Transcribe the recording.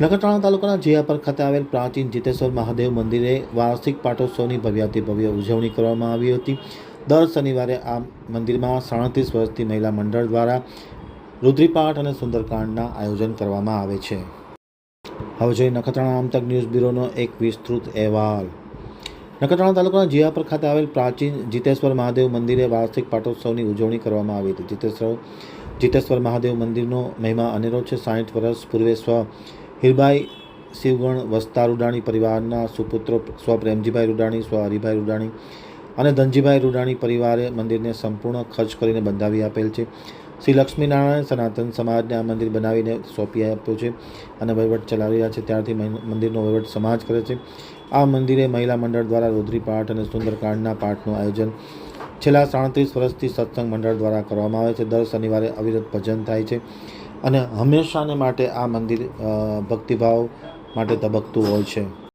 નખત્રાણા તાલુકાના જીયાપર ખાતે આવેલ પ્રાચીન જીતેશ્વર મહાદેવ મંદિરે વાર્ષિક પાટોત્સવની ભવ્યાતિ ભવ્ય ઉજવણી કરવામાં આવી હતી. દર શનિવારે આ મંદિરમાં સાડત્રીસ વર્ષથી મહિલા મંડળ દ્વારા રુદ્રીપાઠ અને સુંદરકાંડના આયોજન કરવામાં આવે છે. હવે જોઈએ નખત્રાણા આમતક ન્યૂઝ બ્યુરોનો એક વિસ્તૃત અહેવાલ. નખત્રાણા તાલુકાના જીયાપર ખાતે આવેલ પ્રાચીન જીતેશ્વર મહાદેવ મંદિરે વાર્ષિક પાટોત્સવની ઉજવણી કરવામાં આવી હતી. જીતેશ્વર જીતેશ્વર મહાદેવ મંદિરનો મહિમા અનેરો છે. સાઠ વર્ષ પૂર્વે સ્વ હીરબાઈ શિવગણ વસ્તા રૂડાણી પરિવારના સુપુત્રો સ્વ પ્રેમજીભાઈ રૂડાણી, સ્વ હરિભાઈ રૂડાણી અને ધનજીભાઈ રૂડાણી પરિવારે મંદિરને સંપૂર્ણ ખર્ચ કરીને બંધાવી આપેલ છે. શ્રી લક્ષ્મીનારાયણ સનાતન સમાજને આ મંદિર બનાવીને સોંપી આપ્યું છે અને વહીવટ ચલાવી રહ્યા છે. ત્યારથી મંદિરનો વહીવટ સમાજ કરે છે. આ મંદિરે મહિલા મંડળ દ્વારા રુદ્રી પાઠ અને સુંદરકાંડના પાઠનું આયોજન છેલ્લા સાડત્રીસ વર્ષથી સત્સંગ મંડળ દ્વારા કરવામાં આવે છે. દર શનિવારે અવિરત ભજન થાય છે. અને હંમેશાને માટે આ મંદિર ભક્તિભાવ માટે ધબકતું હોય છે.